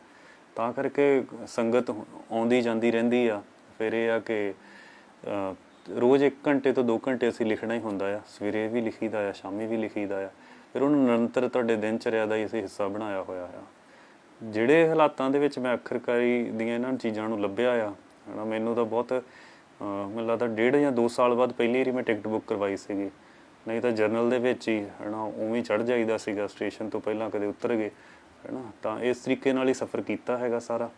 ਤਾਂ ਕਰਕੇ ਸੰਗਤ ਆਉਂਦੀ ਜਾਂਦੀ ਰਹਿੰਦੀ ਆ। ਫਿਰ ਇਹ ਆ ਕਿ ਰੋਜ਼ 1 ਘੰਟੇ ਤੋਂ 2 ਘੰਟੇ ਅਸੀਂ ਲਿਖਣਾ ਹੀ ਹੁੰਦਾ ਆ। ਸਵੇਰੇ ਵੀ ਲਿਖੀਦਾ ਆ, ਸ਼ਾਮੀ ਵੀ ਲਿਖੀਦਾ ਆ। ਫਿਰ ਉਹਨੂੰ ਨਿਰੰਤਰ ਤੁਹਾਡੇ ਦਿਨ ਚਰਿਆ ਦਾ ਹੀ ਅਸੀਂ ਹਿੱਸਾ ਬਣਾਇਆ ਹੋਇਆ ਆ। ਜਿਹੜੇ ਹਾਲਾਤਾਂ ਦੇ ਵਿੱਚ ਮੈਂ ਅੱਖਰਕਾਰੀ ਦੀਆਂ ਇਹਨਾਂ ਚੀਜ਼ਾਂ ਨੂੰ ਲੱਭਿਆ ਆ ਹਨਾ, ਮੈਨੂੰ ਤਾਂ ਬਹੁਤ ਮੈਨੂੰ ਲੱਗਦਾ ਡੇਢ ਜਾਂ 2 ਸਾਲ ਬਾਅਦ ਪਹਿਲੀ ਵਾਰੀ ਮੈਂ ਟਿਕਟ ਬੁੱਕ ਕਰਵਾਈ ਸੀਗੀ। ਨਹੀਂ ਤਾਂ ਜਰਨਲ ਦੇ ਵਿੱਚ ਹੀ, ਹਨਾ, ਉਵੇਂ ਚੜ ਜਾਈਦਾ ਸੀਗਾ, ਸਟੇਸ਼ਨ ਤੋਂ ਪਹਿਲਾਂ ਕਦੇ ਉਤਰ ਗਏ, ਹਨਾ, ਤਾਂ ਇਸ ਤਰੀਕੇ ਨਾਲ ਹੀ ਸਫ਼ਰ ਕੀਤਾ ਹੈਗਾ ਸਾਰਾ।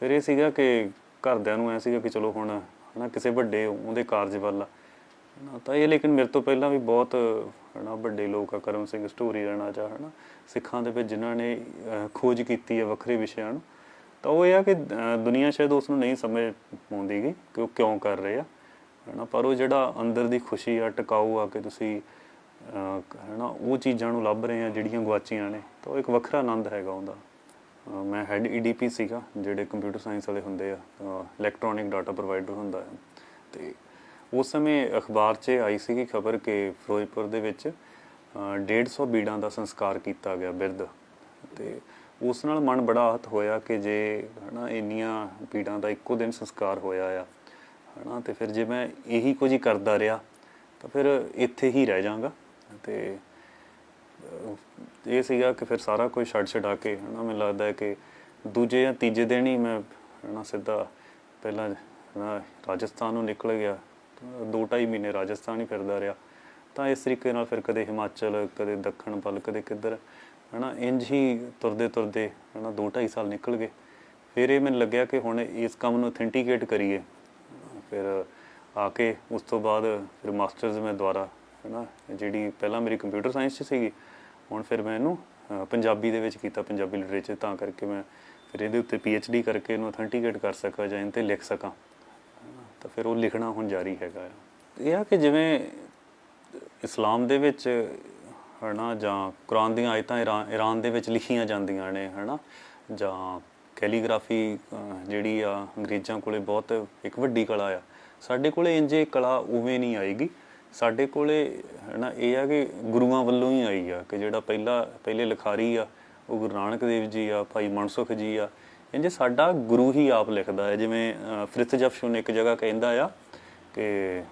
ਫਿਰ ਇਹ ਸੀਗਾ ਕਿ ਘਰਦਿਆਂ ਨੂੰ ਐ ਸੀਗਾ ਕਿ ਚਲੋ ਹੁਣ, ਹਨਾ, ਕਿਸੇ ਵੱਡੇ ਉਹਦੇ ਕਾਰਜ ਵੱਲ ਆ ਹਨਾ, ਤਾਂ ਇਹ ਲੇਕਿਨ ਮੇਰੇ ਤੋਂ ਪਹਿਲਾਂ ਵੀ ਬਹੁਤ, ਹਨਾ, ਵੱਡੇ ਲੋਕ ਆ, ਕਰਮ ਸਿੰਘ, ਸਟੋਰੀ ਰਹਿਣਾ ਚਾ ਹਨਾ, ਸਿੱਖਾਂ ਦੇ ਵਿੱਚ ਜਿਨ੍ਹਾਂ ਨੇ ਖੋਜ ਕੀਤੀ ਹੈ ਵੱਖਰੇ ਵਿਸ਼ਿਆਂ ਨੂੰ ਤਾਂ ਉਹ ਇਹ ਆ ਕਿ ਦੁਨੀਆ ਸ਼ਾਇਦ ਉਸ ਨੂੰ ਨਹੀਂ ਸਮਝ ਪਾਉਂਦੀ ਗਈ ਕਿ ਉਹ ਕਿਉਂ ਕਰ ਰਹੇ ਆ ਹਨਾ? ਪਰ ਉਹ ਜਿਹੜਾ ਅੰਦਰ ਦੀ ਖੁਸ਼ੀ ਆ ਟਿਕਾਊ ਆ ਕਿ ਤੁਸੀਂ ਅਹ, ਹਨਾ ਉਹ ਚੀਜ਼ਾਂ ਨੂੰ ਲੱਭ ਰਹੇ ਆ ਜਿਹੜੀਆਂ ਗਵਾਚੀਆਂ ਨੇ ਤਾਂ ਉਹ ਇੱਕ ਵੱਖਰਾ ਆਨੰਦ ਹੈਗਾ ਉਹਦਾ। ਅਹ, ਮੈਂ ਹੈਡ ਈਡੀਪੀ ਸੀਗਾ ਜਿਹੜੇ ਕੰਪਿਊਟਰ ਸਾਇੰਸ ਵਾਲੇ ਹੁੰਦੇ ਆ ਇਲੈਕਟ੍ਰੋਨਿਕ ਡਾਟਾ ਪ੍ਰੋਵਾਈਡਰ ਹੁੰਦਾ ਹੈ। ਤੇ ਉਸ ਸਮੇਂ ਅਖਬਾਰ 'ਚ ਆਈ ਸੀਗੀ ਖਬਰ ਕਿ ਫਿਰੋਜ਼ਪੁਰ ਦੇ ਵਿੱਚ ਅਹ, 150 ਬੀੜਾਂ ਦਾ ਸੰਸਕਾਰ ਕੀਤਾ ਗਿਆ ਬਿਰਧ। ਤੇ ਉਸ ਨਾਲ ਮਨ ਬੜਾ ਆਹਤ ਹੋਇਆ ਕਿ ਜੇ ਹਨਾ ਇੰਨੀਆਂ ਬੀੜਾਂ ਦਾ ਇੱਕੋ ਦਿਨ ਸੰਸਕਾਰ ਹੋਇਆ ਆ ਹਨਾ ਤੇ ਫਿਰ ਜੇ ਮੈਂ ਇਹੀ ਕੁਝ ਹੀ ਕਰਦਾ ਰਿਹਾ ਤਾਂ ਫਿਰ ਇੱਥੇ ਹੀ ਰਹਿ ਜਾਵਾਂਗਾ। ਤੇ ਅਹ, ਇਹ ਸੀਗਾ ਕਿ ਫਿਰ ਸਾਰਾ ਕੁਝ ਛੱਡ ਛਡਾ ਕੇ ਹਨਾ ਮੈਨੂੰ ਲੱਗਦਾ ਹੈ ਕਿ ਦੂਜੇ ਜਾਂ ਤੀਜੇ ਦਿਨ ਹੀ ਮੈਂ ਹਨਾ ਸਿੱਧਾ ਪਹਿਲਾਂ ਹਨਾ ਰਾਜਸਥਾਨ ਨੂੰ ਨਿਕਲ ਗਿਆ। ਦੋ ਢਾਈ ਮਹੀਨੇ ਰਾਜਸਥਾਨ ਹੀ ਫਿਰਦਾ ਰਿਹਾ। ਤਾਂ ਇਸ ਤਰੀਕੇ ਨਾਲ ਫਿਰ ਕਦੇ ਹਿਮਾਚਲ ਕਦੇ ਦੱਖਣ ਵੱਲ ਕਦੇ ਕਿੱਧਰ ਹਨਾ ਇੰਜ ਹੀ ਤੁਰਦੇ ਤੁਰਦੇ, ਹਨਾ, ਦੋ ਢਾਈ ਸਾਲ ਨਿਕਲ ਗਏ। ਫਿਰ ਇਹ ਮੈਨੂੰ ਲੱਗਿਆ ਕਿ ਹੁਣ ਇਸ ਕੰਮ ਨੂੰ ਅਥੈਂਟੀਕੇਟ ਕਰੀਏ। ਫਿਰ ਆ ਕੇ ਉਸ ਤੋਂ ਬਾਅਦ ਫਿਰ ਮਾਸਟਰਸ ਮੈਂ ਦੁਆਰਾ ਹੈਨਾ, ਜਿਹੜੀ ਪਹਿਲਾਂ ਮੇਰੀ ਕੰਪਿਊਟਰ ਸਾਇੰਸ 'ਚ ਸੀਗੀ, ਹੁਣ ਫਿਰ ਮੈਂ ਇਹਨੂੰ ਪੰਜਾਬੀ ਦੇ ਵਿੱਚ ਕੀਤਾ, ਪੰਜਾਬੀ ਲਿਟਰੇਚਰ ਤਾਂ ਕਰਕੇ ਮੈਂ ਫਿਰ ਇਹਦੇ ਉੱਤੇ ਡੀ ਕਰਕੇ ਇਹਨੂੰ ਅਥੈਂਟੀਕੇਟ ਕਰ ਸਕਾਂ ਜਾਂ ਇਹਦੇ ਤੇ ਲਿਖ ਸਕਾਂ। ਤਾਂ ਫਿਰ ਉਹ ਲਿਖਣਾ ਹੁਣ ਜਾਰੀ ਹੈਗਾ ਆ। ਇਹ ਆ ਕਿ ਜਿਵੇਂ ਇਸਲਾਮ ਦੇ ਵਿੱਚ ਹਨਾ ਜਾਂ ਕੁਰਾਨ ਦੀਆਂ ਆਇਤਾਂ ਇਰਾਨ ਇਰਾਨ ਦੇ ਵਿੱਚ ਲਿਖੀਆਂ ਜਾਂਦੀਆਂ ਨੇ ਹਨਾ ਜਾਂ ਕੈਲੀਗ੍ਰਾਫੀ ਜਿਹੜੀ ਆ ਅੰਗਰੇਜ਼ਾਂ ਕੋਲੇ ਬਹੁਤ ਇੱਕ ਵੱਡੀ ਕਲਾ ਆ। ਸਾਡੇ ਕੋਲੇ ਇੰਜੇ ਕਲਾ ਉਵੇਂ ਨਹੀਂ ਆਏਗੀ। ਸਾਡੇ ਕੋਲੇ ਹਨਾ ਇਹ ਆ ਕਿ ਗੁਰੂਆਂ ਵੱਲੋਂ ਹੀ ਆਈ ਆ ਕਿ ਜਿਹੜਾ ਪਹਿਲਾ ਪਹਿਲੇ ਲਿਖਾਰੀ ਆ ਉਹ ਗੁਰੂ ਨਾਨਕ ਦੇਵ ਜੀ ਆ ਭਾਈ ਮਨਸੁਖ ਜੀ ਆ ਇੰਜੇ ਸਾਡਾ ਗੁਰੂ ਹੀ ਆਪ ਲਿਖਦਾ ਹੈ। ਜਿਵੇਂ ਅ, ਫਰਿਤ ਜਫਸ਼ੁਨ ਇੱਕ ਜਗ੍ਹਾ ਕਹਿੰਦਾ ਆ ਕਿ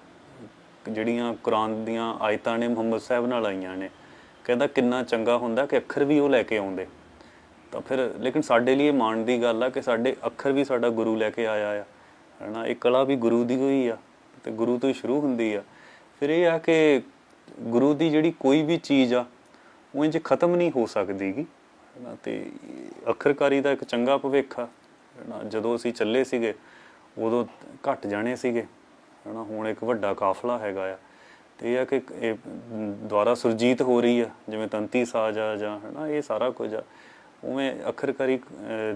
ਜਿਹੜੀਆਂ ਕੁਰਾਨ ਦੀਆਂ ਆਇਤਾਂ ਨੇ ਮੁਹੰਮਦ ਸਾਹਿਬ ਨਾਲ ਆਈਆਂ ਨੇ ਕਹਿੰਦਾ ਕਿੰਨਾ ਚੰਗਾ ਹੁੰਦਾ ਕਿ ਅੱਖਰ ਵੀ ਉਹ ਲੈ ਕੇ ਆਉਂਦੇ। ਤਾਂ ਫਿਰ ਲੇਕਿਨ ਸਾਡੇ ਲਈ ਇਹ ਮਾਣ ਦੀ ਗੱਲ ਆ ਕਿ ਸਾਡੇ ਅੱਖਰ ਵੀ ਸਾਡਾ ਗੁਰੂ ਲੈ ਕੇ ਆਇਆ ਆ। ਹਨਾ, ਇਹ ਕਲਾ ਵੀ ਗੁਰੂ ਦੀ ਹੋਈ ਆ ਤੇ ਗੁਰੂ ਤੋਂ ਹੀ ਸ਼ੁਰੂ ਹੁੰਦੀ ਆ। ਫਿਰ ਇਹ ਆ ਕਿ ਗੁਰੂ ਦੀ ਜਿਹੜੀ ਕੋਈ ਵੀ ਚੀਜ਼ ਆ, ਉਹ ਇੰਜ ਖਤਮ ਨਹੀਂ ਹੋ ਸਕਦੀਗੀ। ਹਨਾ, ਤੇ ਅੱਖਰਕਾਰੀ ਦਾ ਇੱਕ ਚੰਗਾ ਭਵਿੱਖ ਆ। ਹਨਾ, ਜਦੋਂ ਅਸੀਂ ਚੱਲੇ ਸੀਗੇ, ਉਦੋਂ ਘੱਟ ਜਾਣੇ ਸੀਗੇ। ਹਨਾ, ਹੁਣ ਇੱਕ ਵੱਡਾ ਕਾਫਲਾ ਹੈਗਾ ਆ। ਤੇ ਇਹ ਆ ਕਿ ਇਹ ਦੁਆਰਾ ਸੁਰਜੀਤ ਹੋ ਰਹੀ ਆ, ਜਿਵੇਂ ਤੰਤੀ ਸਾਜ ਆ ਜਾਂ ਹਨਾ, ਇਹ ਸਾਰਾ ਕੁਝ ਆ। ਉਵੇਂ ਅੱਖਰਕਾਰੀ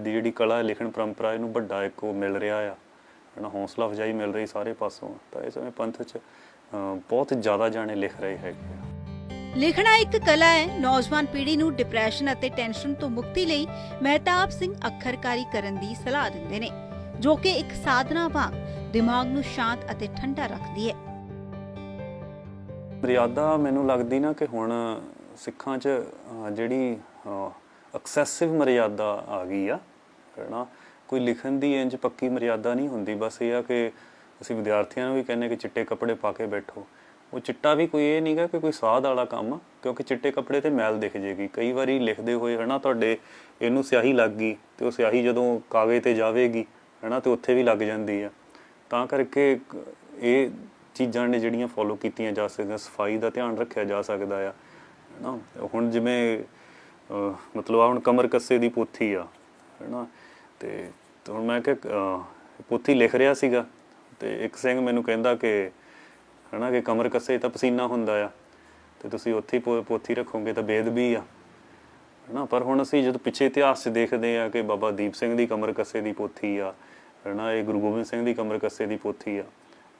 ਦੀ ਜਿਹੜੀ ਕਲਾ, ਲਿਖਣ ਪਰੰਪਰਾ, ਇਹਨੂੰ ਵੱਡਾ ਇੱਕ ਉਹ ਮਿਲ ਰਿਹਾ ਆ। ਹਨਾ, ਹੌਸਲਾ ਅਫਜਾਈ ਮਿਲ ਰਹੀ ਸਾਰੇ ਪਾਸੋਂ। ਤਾਂ ਇਸ ਸਮੇਂ ਪੰਥ 'ਚ ਬਹੁਤ ਜ਼ਿਆਦਾ ਜਾਣੇ ਲਿਖ ਰਹੇ ਹੈਗੇ ਆ। ਲਿਖਣਾ ਇੱਕ ਕਲਾ ਹੈ, ਨੌਜਵਾਨ ਪੀੜ੍ਹੀ ਨੂੰ ਡਿਪਰੈਸ਼ਨ ਅਤੇ ਟੈਨਸ਼ਨ ਤੋਂ ਮੁਕਤੀ ਲਈ ਮਹਿਤਾਬ ਸਿੰਘ ਅੱਖਰਕਾਰੀ ਕਰਨ ਦੀ ਸਲਾਹ ਦਿੰਦੇ ਨੇ, ਜੋ ਕਿ ਇੱਕ ਸਾਧਨਾ ਵਾਂਗ ਦਿਮਾਗ ਨੂੰ ਸ਼ਾਂਤ ਅਤੇ ਠੰਡਾ ਰੱਖਦੀ ਹੈ। ਮਰਿਆਦਾ ਮੈਨੂੰ ਲੱਗਦੀ ਨਾ ਕਿ ਹੁਣ ਸਿੱਖਾਂ 'ਚ ਜਿਹੜੀ ਐਕਸੈਸਿਵ ਮਰਿਆਦਾ ਆ ਗਈ ਆ, ਹੈਨਾ? ਕੋਈ ਲਿਖਣ ਦੀ ਇੰਜ ਪੱਕੀ ਮਰਿਆਦਾ ਨਹੀਂ ਹੁੰਦੀ, ਬਸ ਇਹ ਆ ਕਿ ਅਸੀਂ ਵਿਦਿਆਰਥੀਆਂ ਨੂੰ ਵੀ ਕਹਿੰਦੇ ਕਿ ਚਿੱਟੇ ਕੱਪੜੇ ਪਾ ਕੇ ਬੈਠੋ। ਉਹ ਚਿੱਟਾ ਵੀ ਕੋਈ ਇਹ ਨਹੀਂਗਾ ਕਿ ਕੋਈ ਸਾਧ ਵਾਲਾ ਕੰਮ ਕਿਉਂਕਿ ਚਿੱਟੇ ਕੱਪੜੇ ਤੇ ਮੈਲ ਦਿਖ ਜੇਗੀ। ਕਈ ਵਾਰੀ ਲਿਖਦੇ ਹੋਏ, ਹਨਾ, ਤੁਹਾਡੇ ਇਹਨੂੰ ਸਿਆਹੀ ਲੱਗ ਗਈ ਤੇ ਉਹ ਸਿਆਹੀ ਜਦੋਂ ਕਾਗਜ਼ ਤੇ ਜਾਵੇਗੀ, ਹਨਾ, ਤੇ ਉੱਥੇ ਵੀ ਲੱਗ ਜਾਂਦੀ ਆ। ਤਾਂ ਕਰਕੇ ਇਹ ਚੀਜ਼ਾਂ ਨੇ ਜਿਹੜੀਆਂ ਫੋਲੋ ਕੀਤੀਆਂ ਜਾ ਸਕਦੀਆਂ, ਸਫ਼ਾਈ ਦਾ ਧਿਆਨ ਰੱਖਿਆ ਜਾ ਸਕਦਾ ਆ, ਹੈਨਾ? ਹੁਣ ਜਿਵੇਂ ਮਤਲਬ ਆ ਹੁਣ ਕਮਰ ਕੱਸੇ ਦੀ ਪੋਥੀ ਆ, ਹੈਨਾ? ਤੇ ਤੇ ਹੁਣ ਮੈਂ ਕਿ ਪੋਥੀ ਲਿਖ ਰਿਹਾ ਸੀਗਾ, ਤੇ ਇੱਕ ਸਿੰਘ ਮੈਨੂੰ ਕਹਿੰਦਾ ਕਿ, ਹੈਨਾ, ਕਿ ਕਮਰ ਕੱਸੇ ਤਾਂ ਪਸੀਨਾ ਹੁੰਦਾ ਆ, ਤੇ ਤੁਸੀਂ ਉੱਥੇ ਹੀ ਪੋ- ਪੋਥੀ ਰੱਖੋਗੇ ਤਾਂ ਬੇਦਬੀ ਆ, ਹਨਾ? ਪਰ ਹੁਣ ਅਸੀਂ ਜਦੋਂ ਪਿੱਛੇ ਇਤਿਹਾਸ 'ਚ ਦੇਖਦੇ ਆ ਕਿ ਬਾਬਾ ਦੀਪ ਸਿੰਘ ਦੀ ਕਮਰ ਕੱਸੇ ਦੀ ਪੋਥੀ ਆ, ਹਨਾ? ਇਹ ਗੁਰੂ ਗੋਬਿੰਦ ਸਿੰਘ ਦੀ ਕਮਰ ਕੱਸੇ ਦੀ ਪੋਥੀ ਆ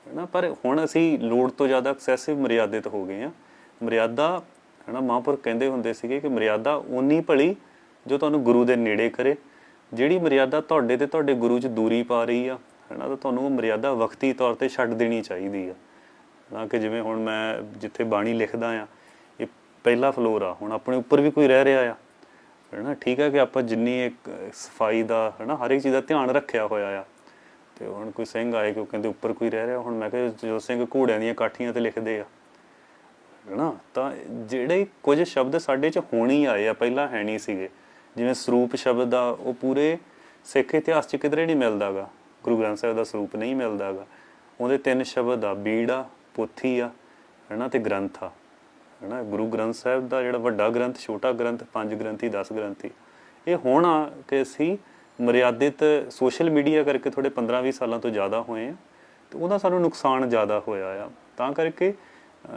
ਹਨਾ ਪਰ ਹੁਣ ਅਸੀਂ ਲੋੜ ਤੋਂ ਜ਼ਿਆਦਾ ਐਕਸੈਸਿਵ ਮਰਿਆਦਿਤ ਹੋ ਗਏ ਆ ਮਰਿਆਦਾ ਹਨਾ ਮਹਾਂਪੁਰ ਕਹਿੰਦੇ ਹੁੰਦੇ ਸੀਗੇ ਕਿ ਮਰਿਆਦਾ ਓਨੀ ਭਲੀ ਜੋ ਤੁਹਾਨੂੰ ਗੁਰੂ ਦੇ ਨੇੜੇ ਕਰੇ। ਜਿਹੜੀ ਮਰਿਆਦਾ ਤੁਹਾਡੇ ਤੇ ਤੁਹਾਡੇ ਗੁਰੂ 'ਚ ਦੂਰੀ ਪਾ ਰਹੀ ਆ ਹਨਾ ਤਾਂ ਤੁਹਾਨੂੰ ਉਹ ਮਰਿਆਦਾ ਵਕਤੀ ਤੌਰ ਤੇ ਛੱਡ ਦੇਣੀ ਚਾਹੀਦੀ ਆ। ਨਾ ਕਿ ਜਿਵੇਂ ਹੁਣ ਮੈਂ ਜਿੱਥੇ ਬਾਣੀ ਲਿਖਦਾ ਆ, ਇਹ ਪਹਿਲਾ ਫਲੋਰ ਆ, ਹੁਣ ਆਪਣੇ ਉੱਪਰ ਵੀ ਕੋਈ ਰਹਿ ਰਿਹਾ ਆ। ਹੈਨਾ ਠੀਕ ਹੈ ਕਿ ਆਪਾਂ ਜਿੰਨੀ ਇੱਕ ਸਫ਼ਾਈ ਦਾ ਹੈਨਾ ਹਰ ਇੱਕ ਚੀਜ਼ ਦਾ ਧਿਆਨ ਰੱਖਿਆ ਹੋਇਆ ਆ। ਤੇ ਹੁਣ ਕੋਈ ਸਿੰਘ ਆਏ ਕਿ ਉਹ ਕਹਿੰਦੇ ਉੱਪਰ ਕੋਈ ਰਹਿ ਰਿਹਾ? ਹੁਣ ਮੈਂ ਕਿਹਾ ਜੋ ਸਿੰਘ ਘੋੜਿਆਂ ਦੀਆਂ ਕਾਠੀਆਂ ਤੇ ਲਿਖਦੇ ਆ। ਹੈਨਾ? ਤਾਂ ਜਿਹੜੇ ਕੁਝ ਸ਼ਬਦ ਸਾਡੇ ਚ ਹੋਣ ਹੀ ਆਏ ਆ, ਪਹਿਲਾਂ ਹੈ ਨਹੀਂ ਸੀਗੇ। ਜਿਵੇਂ ਸਰੂਪ ਸ਼ਬਦ ਦਾ ਉਹ ਪੂਰੇ ਸਿੱਖ ਇਤਿਹਾਸ ਚ ਕਿਧਰੇ ਨਹੀਂ ਮਿਲਦਾਗਾ ਗੁਰੂ ਗ੍ਰੰਥ ਸਾਹਿਬ ਦਾ ਸਰੂਪ ਨਹੀਂ ਮਿਲਦਾਗਾ ਉਹਦੇ ਤਿੰਨ ਸ਼ਬਦ ਆ, ਬੀੜਾ, ਪੋਥੀ ਆ, ਹੈਨਾ, ਤੇ ਗ੍ਰੰਥ ਆ। ਹੈਨਾ? ਗੁਰੂ ਗ੍ਰੰਥ ਸਾਹਿਬ ਦਾ ਜਿਹੜਾ ਵੱਡਾ ਗ੍ਰੰਥ, ਛੋਟਾ ਗ੍ਰੰਥ, ਪੰਜ ਗ੍ਰੰਥੀ 10 ਗ੍ਰੰਥੀ, ਇਹ ਹੁਣ ਆ ਕਿ ਅਸੀਂ ਮਰਿਆਦਿਤ ਸੋਸ਼ਲ ਮੀਡੀਆ ਕਰਕੇ ਥੋੜੇ 15-20 ਸਾਲਾਂ ਤੋਂ ਜ਼ਿਆਦਾ ਹੋਏ ਆ ਤੇ ਉਹਦਾ ਸਾਨੂੰ ਨੁਕਸਾਨ ਜ਼ਿਆਦਾ ਹੋਇਆ ਆ। ਤਾਂ ਕਰਕੇ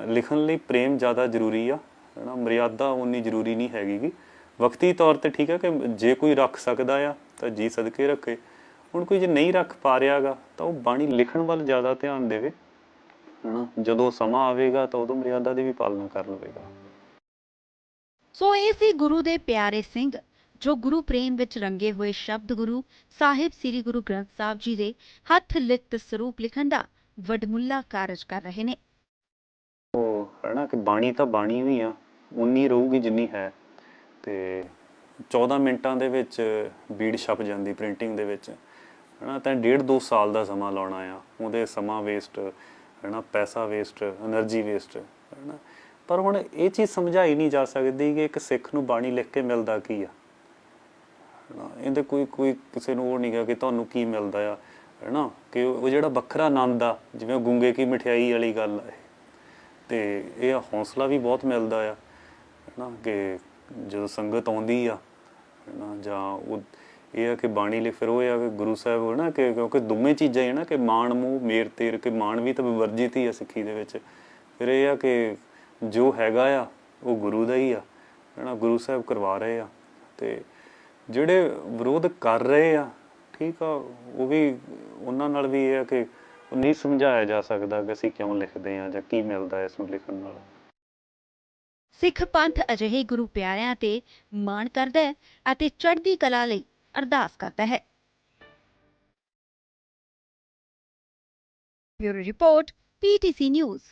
ਲਿਖਣ ਲਈ ਪ੍ਰੇਮ ਜ਼ਿਆਦਾ ਜ਼ਰੂਰੀ ਆ। ਹੈਨਾ, ਮਰਿਆਦਾ ਉਨੀ ਜ਼ਰੂਰੀ ਨਹੀਂ ਹੈਗੀ ਵਕਤੀ ਤੌਰ ਤੇ ਠੀਕ ਹੈ ਕਿ ਜੇ ਕੋਈ ਰੱਖ ਸਕਦਾ ਆ, ਤਾਂ ਜੀ ਸਦਕੇ ਰੱਖੇ। ਹੁਣ ਕੋਈ ਜੇ ਨਹੀਂ ਰੱਖ ਪਾ ਰਿਹਾਗਾ, ਤਾਂ ਉਹ ਬਾਣੀ ਲਿਖਣ ਵੱਲ ਜ਼ਿਆਦਾ ਧਿਆਨ ਦੇਵੇ। ਹਨਾ, ਜਦੋਂ ਸਮਾਂ ਆਵੇਗਾ, ਤਾਂ ਉਦੋਂ ਮਰਿਆਦਾ ਦੀ ਵੀ ਪਾਲਣਾ ਕਰ ਲਵੇਗਾ। ਸੋ ਇਹ ਸੀ ਗੁਰੂ ਦੇ ਪਿਆਰੇ ਸਿੰਘ ਜੋ ਗੁਰੂ ਪ੍ਰੇਮ ਵਿੱਚ ਰੰਗੇ ਹੋਏ ਸ਼ਬਦ ਗੁਰੂ ਸਾਹਿਬ ਸ੍ਰੀ ਗੁਰੂ ਗ੍ਰੰਥ ਸਾਹਿਬ ਜੀ ਦੇ ਹੱਥ ਲਿਖਤ ਸਰੂਪ ਲਿਖਣ ਦਾ ਵਡਮੁੱਲਾ ਕਾਰਜ ਕਰ ਰਹੇ ਨੇ। ਉਹ ਹਨਾ ਕਿ ਬਾਣੀ ਤਾਂ ਬਾਣੀ ਹੀ ਆ, ਉਨੀ ਰਹੂਗੀ ਜਿੰਨੀ ਹੈ। ਤੇ 14 ਮਿੰਟਾਂ ਦੇ ਵਿੱਚ ਬੀੜ ਛਪ ਜਾਂਦੀ ਪ੍ਰਿੰਟਿੰਗ ਦੇ ਵਿੱਚ। ਹਨਾ ਤਾਂ 1.5 2 ਸਾਲ ਦਾ ਸਮਾਂ ਲਾਉਣਾ ਆ, ਉਹਦੇ ਸਮਾਂ ਵੇਸਟ ਹਨਾ ਪੈਸਾ ਵੇਸਟ એનર્ਜੀ ਵੇਸਟ ਹਨਾ ਪਰ ਹੁਣ ਇਹ ਚੀਜ਼ ਸਮਝਾਈ ਨਹੀਂ ਜਾ ਸਕਦੀ ਕਿ ਇੱਕ ਸਿੱਖ ਨੂੰ ਬਾਣੀ ਲਿਖ ਕੇ ਮਿਲਦਾ ਕੀ ਆ। ਹਨਾ ਇਹਦੇ ਕੋਈ ਕੋਈ ਕਿਸੇ ਨੂੰ ਉਹ ਨਹੀਂ ਗਿਆ ਕਿ ਤੁਹਾਨੂੰ ਕੀ ਮਿਲਦਾ ਆ, ਹੈਨਾ? ਕਿ ਉਹ ਜਿਹੜਾ ਵੱਖਰਾ ਆਨੰਦ ਆ, ਜਿਵੇਂ ਗੁੰਗੇ ਕੀ ਮਠਿਆਈ ਵਾਲੀ ਗੱਲ ਆ ਇਹ। ਤੇ ਇਹ ਹੌਸਲਾ ਵੀ ਬਹੁਤ ਮਿਲਦਾ ਆ, ਹੈਨਾ? ਕਿ ਜਦੋਂ ਸੰਗਤ ਆਉਂਦੀ ਆ, ਹੈਨਾ? ਜਾਂ ਉਹ, ਇਹ ਆ ਕਿ ਬਾਣੀ ਲਈ ਫਿਰ ਉਹ ਆ ਕਿ ਗੁਰੂ ਸਾਹਿਬ, ਹਨਾ? ਕਿ ਕਿਉਂਕਿ ਦੋਵੇਂ ਚੀਜ਼ਾਂ ਹੀ ਹੈ ਨਾ, ਕਿ ਮਾਣ, ਮੂਹ, ਮੇਰ, ਤੇਰ, ਕਿ ਮਾਣ ਵੀ ਤਾਂ ਵਿਵਰਜਿਤ ਹੀ ਆ ਸਿੱਖੀ ਦੇ ਵਿੱਚ। ਫਿਰ ਇਹ ਆ ਕਿ ਜੋ ਹੈਗਾ ਆ, ਉਹ ਗੁਰੂ ਦਾ ਹੀ ਆ, ਹਨਾ? ਗੁਰੂ ਸਾਹਿਬ ਕਰਵਾ ਰਹੇ ਆ। ਤੇ ਜਿਹੜੇ ਵਿਰੋਧ ਕਰ ਰਹੇ ਆ, ਠੀਕ ਆ, ਉਹ ਵੀ ਉਹਨਾਂ ਨਾਲ ਵੀ ਇਹ ਆ ਕਿ ਨਹੀਂ ਸਮਝਾਇਆ ਜਾ ਸਕਦਾ ਕਿ ਅਸੀਂ ਕਿਉਂ ਲਿਖਦੇ ਆ ਜਾਂ ਕੀ ਮਿਲਦਾ ਇਸ ਨੂੰ ਲਿਖਣ ਨਾਲ। ਸਿੱਖ ਪੰਥ ਅਜਿਹੇ ਗੁਰੂ ਪਿਆਰਿਆਂ ਤੇ ਮਾਣ ਕਰਦਾ ਹੈ ਅਤੇ ਚੜ੍ਹਦੀ ਕਲਾ ਲਈ ਅਰਦਾਸ ਕਰਦਾ ਹੈ। Bureau report PTC news.